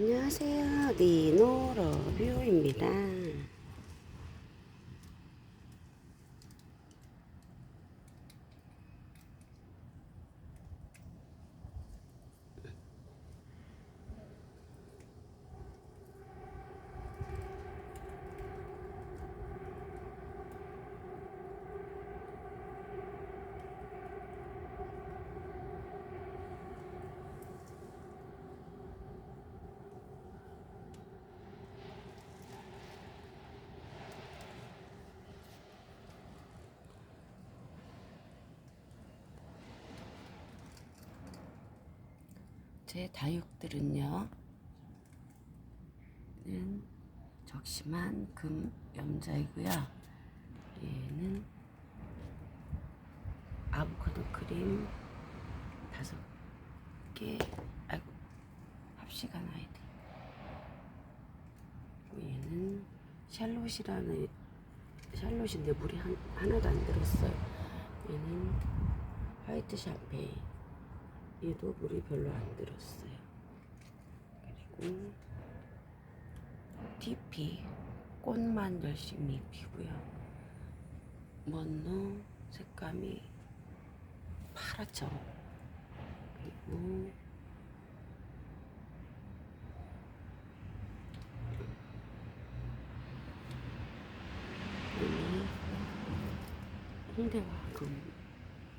안녕하세요. 니노러뷰입니다. 제 다육들은요, 는 적심한 금 염자이고요. 얘는 아보카도 크림 다섯 개, 아이고 돼. 그리고 얘는 샬롯이라는 샬롯인데 물이 한, 하나도 안 들었어요. 얘는 화이트 샴페인. 얘도 물이 별로 안 들었어요. 그리고 TP 꽃만 열심히 피고요. 먼노 색감이 파랗죠. 그리고 홍대와 금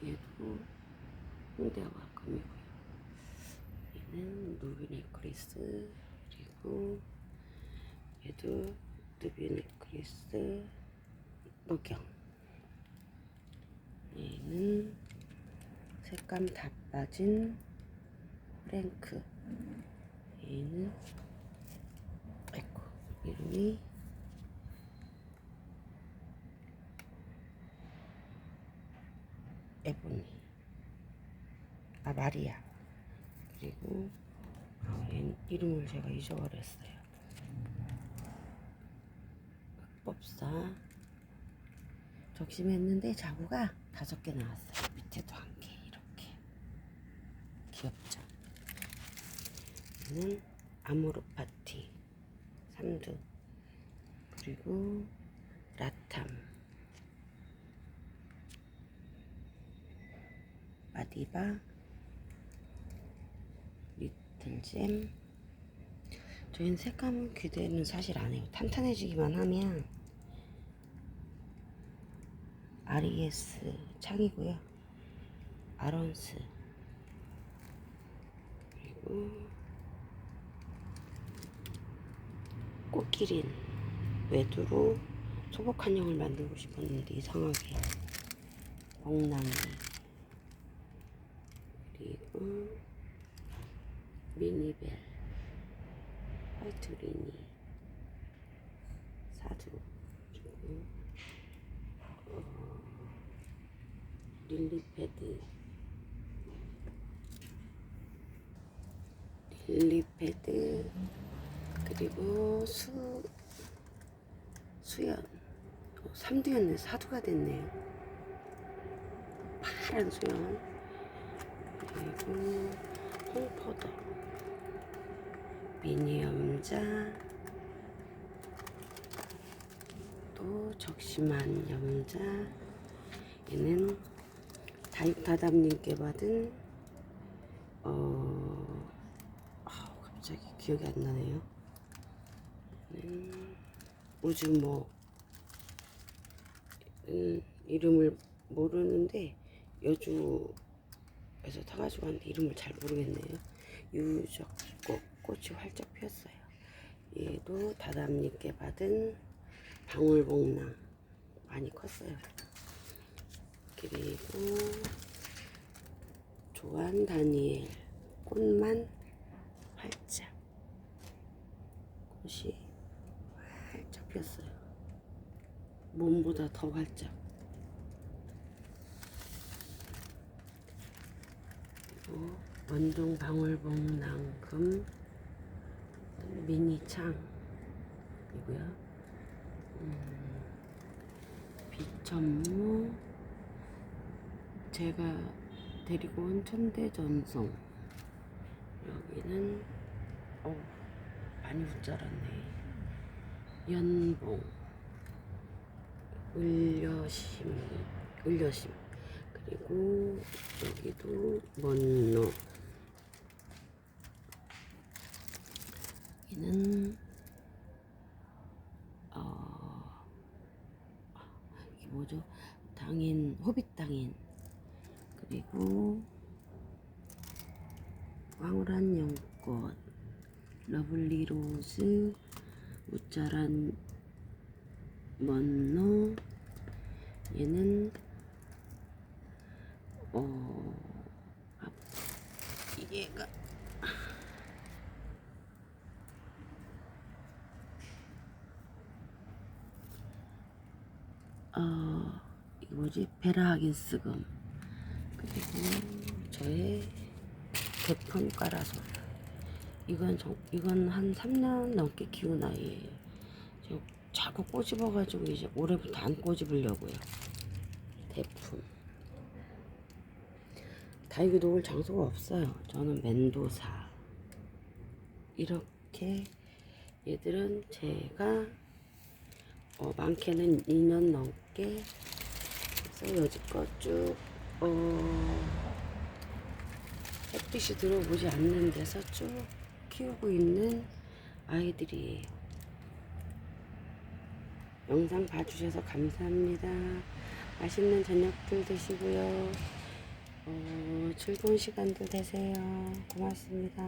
얘도 홍대와 누비 네크리스 그리고 얘도 누비 네크리스 녹경. 얘는 색감 다 빠진 프랭크. 얘는 아이고 이름이 에보니. 아 마리아. 그리고 이름을 제가 잊어버렸어요. 흑법사. 적심했는데 자구가 다섯 개 나왔어요. 밑에도 한 개 이렇게. 귀엽죠? 얘는 아모르 파티. 삼두. 그리고 라탐. 마디바 리틀잼 저희는 색감 기대는 사실 안 해요. 탄탄해지기만 하면 RES 창이고요. 아론스. 그리고 꽃기린 외두로 소복한 형을 만들고 싶었는데 이상하게 엉랑이. 그리고 미니벨 화이트 리니 사두 그리고 어, 릴리패드 릴리패드 그리고 수 수연. 어, 삼두였네. 사두가 됐네요 파란 수연. 그리고 홍포도 미니 염자. 또 적심한 염자. 얘는 다육다담님께 받은 어 아우, 갑자기 기억이 안 나네요. 우주목 음, 이름을 모르는데 여주 에서 타가지고 왔는데 이름을 잘 모르겠네요. 유적꽃 꽃이 활짝 피었어요. 얘도 다담님께 받은 방울복랑 많이 컸어요. 그리고 조한 다니엘 꽃만 활짝 꽃이 활짝 피었어요. 몸보다 더 활짝. 그리고 원종 방울복랑금 미니창이고요. 음, 비천무 제가 데리고 온 천대전송 여기는 어, 많이 웃자랐네. 연봉, 을려심, 을려심. 그리고 여기도 먼노. 여기는 어 이게 뭐죠? 당인 호빗 당인 그리고 황홀한 영꽃 러블리 로즈 우짜란 먼노 얘는 어. 아, 얘가 어 이거 뭐지? 베라 하긴스금. 그리고 저의 대품 까라솔 이건 정, 이건 한 3년 넘게 키운 아이예요. 저 자꾸 꼬집어가지고 이제 올해부터 안 꼬집으려고요 대품 다육이 놓을 장소가 없어요 저는 멘도사 이렇게 얘들은 제가 어, 많게는 2년 넘게 그래서 여지껏 쭉 어, 햇빛이 들어오지 않는 데서 쭉 키우고 있는 아이들이에요. 영상 봐주셔서 감사합니다. 맛있는 저녁들 되시고요. 어, 즐거운 시간들 되세요. 고맙습니다.